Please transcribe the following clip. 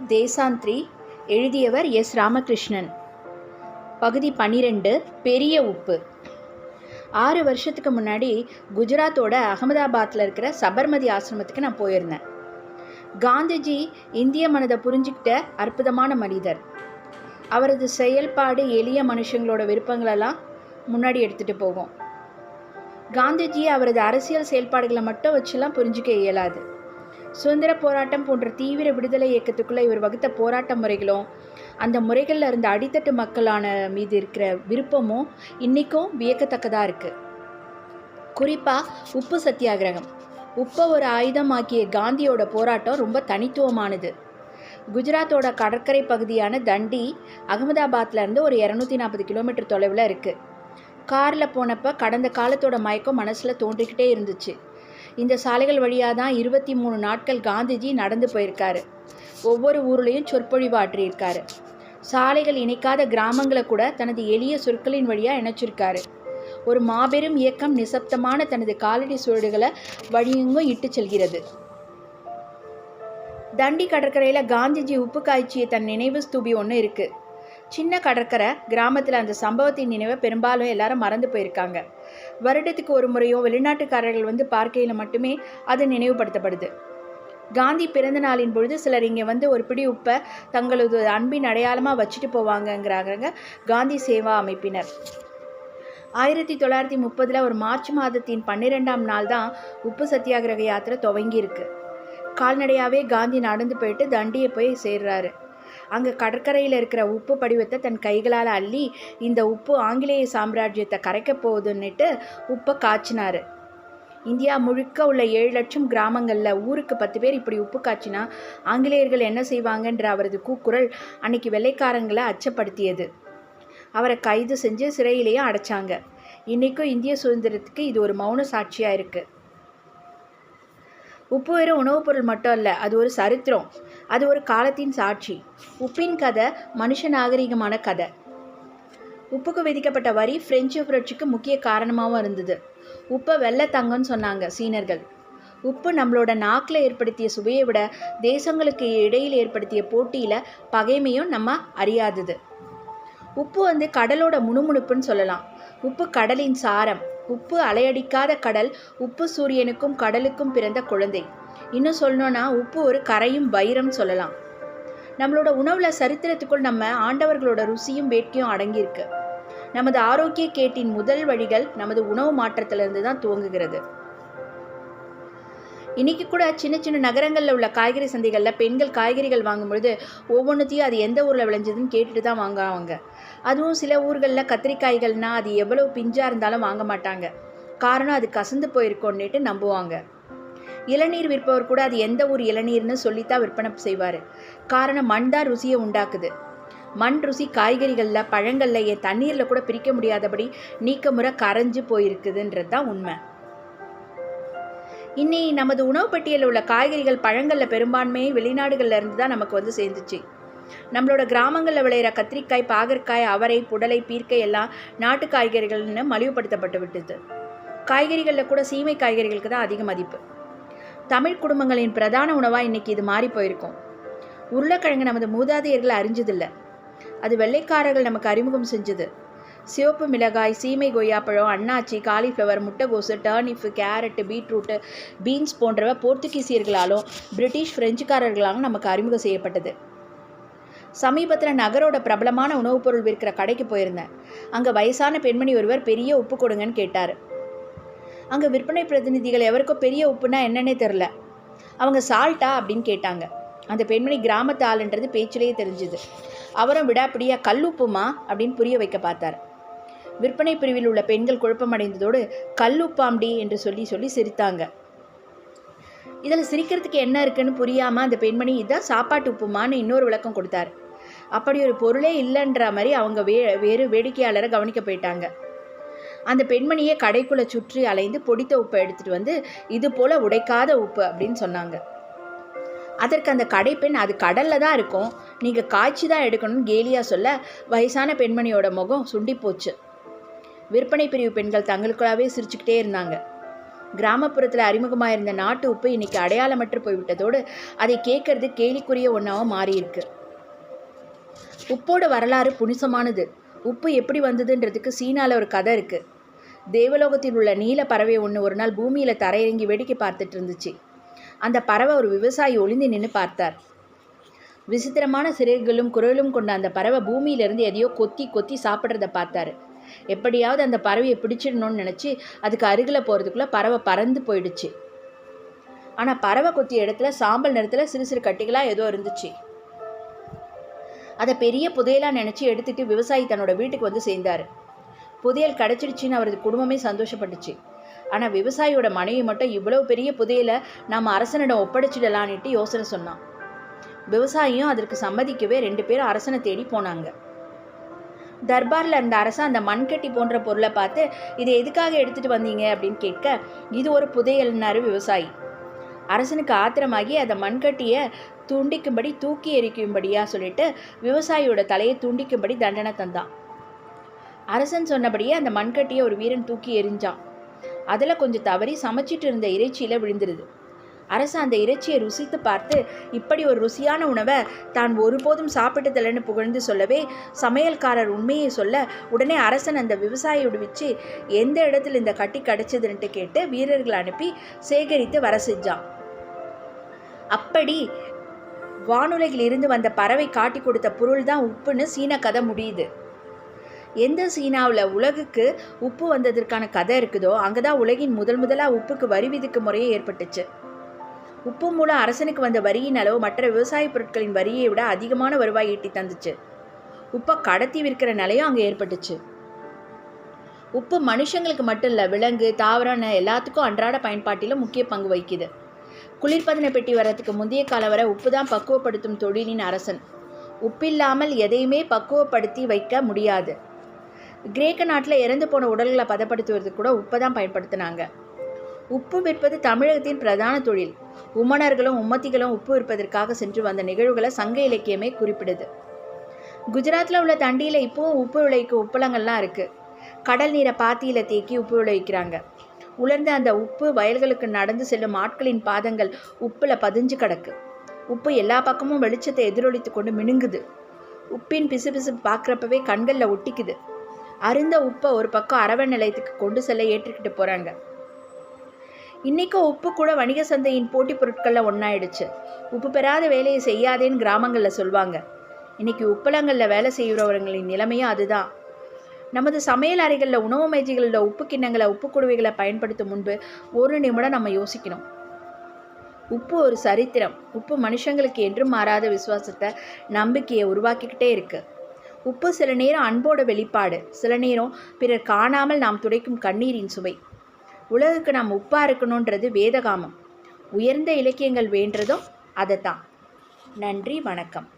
தேசாந்திரி எழுதியவர் எஸ். ராமகிருஷ்ணன். பகுதி பன்னிரெண்டு பெரிய உப்பு. ஆறு வருஷத்துக்கு முன்னாடி குஜராத்தோட அகமதாபாத்தில் இருக்கிற சபர்மதி ஆசிரமத்துக்கு நான் போயிருந்தேன். காந்திஜி இந்திய மனதை புரிஞ்சுக்கிட்ட அற்புதமான மனிதர். அவரது செயல்பாடு எளிய மனுஷங்களோட விருப்பங்களெல்லாம் முன்னாடி எடுத்துகிட்டு போகும் காந்திஜி அவரது அரசியல் செயல்பாடுகளை மட்டும் வச்சுலாம் புரிஞ்சிக்க இயலாது. சுதந்திர போராட்டம் போன்ற தீவிர விடுதலை இயக்கத்துக்குள்ளே இவர் வகுத்த போராட்ட முறைகளும் அந்த முறைகளில் இருந்த அடித்தட்டு மக்களான மீது இருக்கிற விருப்பமும் இன்றைக்கும் வியக்கத்தக்கதாக இருக்குது குறிப்பாக உப்பு சத்தியாகிரகம். உப்பை ஒரு ஆயுதமாக்கிய காந்தியோட போராட்டம் ரொம்ப தனித்துவமானது. குஜராத்தோட கடற்கரை பகுதியான தண்டி அகமதாபாத்லேருந்து ஒரு இரநூத்தி நாற்பது கிலோமீட்டர் தொலைவில் இருக்குது காரில் போனப்போ கடந்த காலத்தோட மயக்கம் மனசில் தோன்றிக்கிட்டே இருந்துச்சு. இந்த சாலைகள் வழியாக தான் இருபத்தி மூணு நாட்கள் காந்திஜி நடந்து போயிருக்காரு. ஒவ்வொரு ஊர்லேயும் சொற்பொழிவு ஆற்றியிருக்காரு சாலைகள் இணைக்காத கிராமங்களை கூட தனது எளிய சொற்களின் வழியாக இணைச்சிருக்காரு. ஒரு மாபெரும் இயக்கம் நிசப்தமான தனது காலடி சுவடுகளை வழியெங்கும் இட்டு செல்கிறது. தண்டி கடற்கரையில் காந்திஜி உப்பு காய்ச்சிய தன் நினைவு ஸ்தூபி ஒன்று இருக்குது சின்ன கடற்கரை கிராமத்தில் அந்த சம்பவத்தின் நினைவை பெரும்பாலும் எல்லாரும் மறந்து போயிருக்காங்க. வருடத்துக்கு ஒரு முறையோ வெளிநாட்டுக்காரர்கள் வந்து பார்க்கையில் மட்டுமே அது நினைவுபடுத்தப்படுது. காந்தி பிறந்த நாளின் பொழுது சிலர் இங்கே வந்து ஒரு பிடி உப்பை தங்களது அன்பின் அடையாளமாக வச்சுட்டு போவாங்கங்கிறாங்க காந்தி சேவா அமைப்பினர். ஆயிரத்தி தொள்ளாயிரத்தி முப்பதில் ஒரு மார்ச் மாதத்தின் பன்னிரெண்டாம் நாள் தான் உப்பு சத்தியாகிரக யாத்திரை துவங்கியிருக்கு. கால்நடையாகவே காந்தி நடந்து போயிட்டு தண்டியை போய் சேர்றாரு. அங்கே கடற்கரையில் இருக்கிற உப்பு படிவத்தை தன் கைகளால் அள்ளி இந்த உப்பு ஆங்கிலேய சாம்ராஜ்யத்தை கரைக்க போகுதுன்னுட்டு உப்பை காய்ச்சினார். இந்தியா முழுக்க உள்ள ஏழு லட்சம் கிராமங்களில் ஊருக்கு பத்து பேர் இப்படி உப்பு காய்ச்சினா ஆங்கிலேயர்கள் என்ன செய்வாங்கன்ற அவரது கூக்குரல் அன்னைக்கு வெள்ளைக்காரங்களை அச்சப்படுத்தியது. அவரை கைது செஞ்சு சிறையிலேயே அடைச்சாங்க. இன்றைக்கும் இந்திய சுதந்திரத்துக்கு இது ஒரு மௌன சாட்சியாக இருக்குது உப்பு வெறும் உணவுப் பொருள் மட்டும் இல்லை அது ஒரு சரித்திரம். அது ஒரு காலத்தின் சாட்சி. உப்பின் கதை மனுஷ நாகரிகமான கதை. உப்புக்கு விதிக்கப்பட்ட வரி பிரெஞ்சு புரட்சிக்கு முக்கிய காரணமாகவும் இருந்தது. உப்பை வெள்ளை தங்கம்னு சொன்னாங்க சீனர்கள். உப்பு நம்மளோட நாக்கில் ஏற்படுத்திய சுவையை விட தேசங்களுக்கு இடையில் ஏற்படுத்திய போட்டியில் பகைமையும் நம்ம அறியாதது. உப்பு வந்து கடலோட முணுமுணுப்புன்னு சொல்லலாம். உப்பு கடலின் சாரம் உப்பு அலையடிக்காத கடல் உப்பு சூரியனுக்கும் கடலுக்கும் பிறந்த குழந்தை. இன்னும் சொல்லணும்னா உப்பு ஒரு கரையும் வைரம் சொல்லலாம். நம்மளோட உணவில் சரித்திரத்துக்குள் நம்ம ஆண்டவர்களோட ருசியும் வேட்கையும் அடங்கியிருக்கு. நமது ஆரோக்கிய கேட்டின் முதல் வழிகள் நமது உணவு மாற்றத்திலிருந்து தான் துவங்குகிறது. இன்றைக்கி கூட சின்ன சின்ன நகரங்களில் உள்ள காய்கறி சந்தைகளில் பெண்கள் காய்கறிகள் வாங்கும்பொழுது ஒவ்வொன்றுத்தையும் அது எந்த ஊரில் விளைஞ்சதுன்னு கேட்டுட்டு தான் வாங்குவாங்க அதுவும் சில ஊர்களில் கத்திரிக்காய்கள்னால் அது எவ்வளோ பிஞ்சாக இருந்தாலும் வாங்க மாட்டாங்க. காரணம் அது கசந்து போயிருக்கோன்னுட்டு நம்புவாங்க. இளநீர் விற்பவர் கூட அது எந்த ஊர் இளநீர்னு சொல்லித்தான் விற்பனை செய்வார். காரணம் மண் தான் ருசியை உண்டாக்குது. மண் ருசி காய்கறிகளில் பழங்களில் என் தண்ணீரில் கூட பிரிக்க முடியாதபடி நீக்க முறை கரைஞ்சு போயிருக்குதுன்றது தான் உண்மை. இன்னி நமது உணவு பட்டியலில் உள்ள காய்கறிகள் பழங்களில் பெரும்பான்மையை வெளிநாடுகளில் இருந்து தான் நமக்கு வந்து சேர்ந்துச்சு. நம்மளோட கிராமங்களில் விளையிற கத்திரிக்காய் பாகற்காய் அவரை புடலை பீர்க்கை எல்லாம் நாட்டு காய்கறிகள்னு மலிவுபடுத்தப்பட்டு விட்டது. காய்கறிகளில் கூட சீமை காய்கறிகளுக்கு தான் அதிக மதிப்பு. தமிழ் குடும்பங்களின் பிரதான உணவாக இன்றைக்கி இது மாறி போயிருக்கும். உருளைக்கிழங்கு நமது மூதாதையர்கள் அறிஞ்சதில்லை. அது வெள்ளைக்காரர்கள் நமக்கு அறிமுகம் செஞ்சது. சிவப்பு மிளகாய் சீமை கொய்யாப்பழம் அன்னாச்சி காலிஃப்ளவர் முட்டைகோசு டர்னிஃப் கேரட்டு பீட்ரூட்டு பீன்ஸ் போன்றவை போர்த்துகீசியர்களாலும் பிரிட்டிஷ் பிரெஞ்சுக்காரர்களாலும் நமக்கு அறிமுகம் செய்யப்பட்டது. சமீபத்தில் நகரோட பிரபலமான உணவுப் பொருள் விற்கிற கடைக்கு போயிருந்தேன். அங்கே வயசான பெண்மணி ஒருவர் பெரிய உப்பு கொடுங்கன்னு கேட்டார். அங்கே விற்பனை பிரதிநிதிகள் எவருக்கும் பெரிய உப்புனா என்னன்னே தெரில அவங்க சால்ட்டா? அப்படின்னு கேட்டாங்க. அந்த பெண்மணி கிராமத்து ஆளுன்றது பேச்சிலேயே தெரிஞ்சுது. அவரும் விடாப்பிடியா கல் உப்புமா? அப்படின்னு புரிய வைக்க பார்த்தார். விற்பனை பிரிவில் உள்ள பெண்கள் குழப்பமடைந்ததோடு கல் உப்பாம்டி என்று சொல்லி சொல்லி சிரித்தாங்க. இதில் சிரிக்கிறதுக்கு என்ன இருக்குன்னு புரியாமல் அந்த பெண்மணி இதான் சாப்பாட்டு உப்புமான்னு இன்னொரு விளக்கம் கொடுத்தார். அப்படி ஒரு பொருளே இல்லைன்ற மாதிரி அவங்க வே வேறு வேடிக்கையாளரை கவனிக்க போயிட்டாங்க. அந்த பெண்மணியை கடைக்குள்ளே சுற்றி அலைந்து பொடித்த உப்பை எடுத்துகிட்டு வந்து இது போல் உடைக்காத உப்பு அப்படின்னு சொன்னாங்க. அதற்கு அந்த கடைப்பெண் அது கடலில் தான் இருக்கும். நீங்கள் காய்ச்சி தான் எடுக்கணும்னு கேலியாக சொல்ல வயசான பெண்மணியோட முகம் சுண்டி போச்சு. விற்பனை பிரிவு பெண்கள் தங்களுக்குள்ளாவே சிரிச்சுக்கிட்டே இருந்தாங்க. கிராமப்புறத்தில் அறிமுகமாக இருந்த நாட்டு உப்பு இன்னைக்கு அடையாளமற்று போய்விட்டதோடு அதை கேட்கறது கேலிக்குரிய ஒன்றாவும் மாறியிருக்கு. உப்போட வரலாறு புனிசமானது உப்பு எப்படி வந்ததுன்றதுக்கு சீனாவில் ஒரு கதை இருக்குது தேவலோகத்தில் உள்ள நீல பறவை ஒன்று ஒரு நாள் பூமியில் தரையிறங்கி வேடிக்கை பார்த்துட்டு இருந்துச்சு. அந்த பறவை ஒரு விவசாயி ஒளிந்து நின்று பார்த்தார். விசித்திரமான சிறகுகளும் குரலும் கொண்ட அந்த பறவை பூமியிலிருந்து எதையோ கொத்தி கொத்தி சாப்பிட்றத பார்த்தாரு. எப்படியாவது அந்த பறவையை பிடிச்சிடணும்னு நினச்சி அதுக்கு அருகில் போகிறதுக்குள்ளே பறவை பறந்து போயிடுச்சு. ஆனால் பறவை கொத்திய இடத்துல சாம்பல் நிறத்தில் சிறு சிறு கட்டிகளாக ஏதோ இருந்துச்சு. அதை பெரிய புதையலாக நினச்சி எடுத்துட்டு விவசாயி தன்னோட வீட்டுக்கு வந்து சேர்ந்தார். புதையல் கிடச்சிடுச்சின்னு அவரது குடும்பமே சந்தோஷப்பட்டுச்சு. ஆனால் விவசாயியோட மனைவி மட்டும் இவ்வளவு பெரிய புதையலை நாம் அரசனிடம் ஒப்படைச்சிடலான்னுட்டு யோசனை சொன்னான். விவசாயியும் அதற்கு சம்மதிக்கவே ரெண்டு பேரும் அரசனை தேடி போனாங்க. தர்பாரில் இருந்த அரசன் அந்த மண்கட்டி போன்ற பொருளை பார்த்து இது எதுக்காக எடுத்துகிட்டு வந்தீங்க? அப்படின்னு கேட்க இது ஒரு புதையல்னாரு விவசாயி. அரசனுக்கு ஆத்திரமாகி அந்த மண்கட்டியை துண்டிக்கும்படி தூக்கி எரிக்கும்படியாக சொல்லிட்டு விவசாயியோட தலையை துண்டிக்கும்படி தண்டனை தந்தான். அரசன் சொன்னபடியே அந்த மண்கட்டியை ஒரு வீரன் தூக்கி எரிஞ்சான் அதில் கொஞ்சம் தவறி சமைச்சிட்டு இருந்த இறைச்சியில் விழுந்துருது. அரசு அந்த இறைச்சியை ருசித்து பார்த்து இப்படி ஒரு ருசியான உணவை தான் ஒருபோதும் சாப்பிட்டதில்லைன்னு புகழ்ந்து சொல்லவே சமையல்காரர் உண்மையை சொல்ல உடனே அரசன் அந்த விவசாயியை விடுவிச்சு எந்த இடத்துல இந்த கட்டி கிடச்சதுன்ட்டு கேட்டு வீரர்களை அனுப்பி சேகரித்து வர செஞ்சான். அப்படி வானுலகில் இருந்து வந்த பறவை காட்டி கொடுத்த பொருள் தான் உப்புன்னு சீன கதை முடியுது. எந்த சீனாவில் உலகுக்கு உப்பு வந்ததற்கான கதை இருக்குதோ அங்கே தான் உலகின் முதல் முதலாக உப்புக்கு வரி விதிக்கும் முறையே ஏற்பட்டுச்சு. உப்பு மூலம் அரசனுக்கு வந்த வரியின் அளவு மற்ற விவசாய பொருட்களின் வரியை விட அதிகமான வருவாய் ஈட்டி தந்துச்சு. உப்பை கடத்தி விற்கிற நிலையும் அங்கே ஏற்பட்டுச்சு. உப்பு மனுஷங்களுக்கு மட்டும் இல்லை விலங்கு தாவரான எல்லாத்துக்கும் அன்றாட பயன்பாட்டிலும் முக்கிய பங்கு வகிக்குது. குளிர்பதன பெட்டி வரத்துக்கு முந்தைய காலம் வரை உப்பு தான் பக்குவப்படுத்தும் தொழிலின் அரசன். உப்பில்லாமல் எதையுமே பக்குவப்படுத்தி வைக்க முடியாது. கிரேக்க நாட்டில் இறந்து போன உடல்களை பதப்படுத்துவதற்கு கூட உப்பை தான் பயன்படுத்தினாங்க. உப்பு விற்பது தமிழகத்தின் பிரதான தொழில். உமணர்களும் உம்மத்திகளும் உப்பு விற்பதற்காக சென்று வந்த நிகழ்வுகளை சங்க இலக்கியமே குறிப்பிடுது. குஜராத்தில் உள்ள தண்டியில் இப்போவும் உப்பு விளைவிக்க உப்பளங்கள்லாம் இருக்குது கடல் நீரை பாத்தியில் தேக்கி உப்பு விளைவிக்கிறாங்க. உலர்ந்த அந்த உப்பு வயல்களுக்கு நடந்து செல்லும் ஆட்களின் பாதங்கள் உப்பில் பதிஞ்சு கிடக்கு. உப்பு எல்லா பக்கமும் வெளிச்சத்தை எதிரொலித்து கொண்டு மினுங்குது. உப்பின் பிசு பிசு பார்க்குறப்பவே கண்களில் ஒட்டிக்குது. அருந்த உப்பை ஒரு பக்கம் அரவ நிலையத்துக்கு கொண்டு செல்ல ஏற்றுக்கிட்டு போகிறாங்க இன்றைக்கும் உப்பு கூட வணிக சந்தையின் போட்டி பொருட்களில் ஒன்றாயிடுச்சு உப்பு பெறாத வேலையை செய்யாதேன்னு கிராமங்களில் சொல்லுவாங்க இன்றைக்கி உப்பளங்களில் வேலை செய்கிறவர்களின் நிலைமையும் அதுதான். நமது சமையல் அறைகளில் உணவு மேஜைகளில் உப்பு கிண்ணங்களை உப்பு குடுவைகளை பயன்படுத்தும் முன்பு ஒரு நிமிடம் நம்ம யோசிக்கணும். உப்பு ஒரு சரித்திரம். உப்பு மனுஷங்களுக்கு என்றும் மாறாத விசுவாசத்தை நம்பிக்கையை உருவாக்கிக்கிட்டே இருக்குது உப்பு சில நேரம் அன்போட வெளிப்பாடு சில நேரம் பிறர் காணாமல் நாம் துடைக்கும் கண்ணீரின் சுவை. உலகுக்கு நாம் உப்பாக இருக்கணுன்றது வேதகாமம். உயர்ந்த இலக்கியங்கள் வேண்டதும் அதை தான் நன்றி வணக்கம்.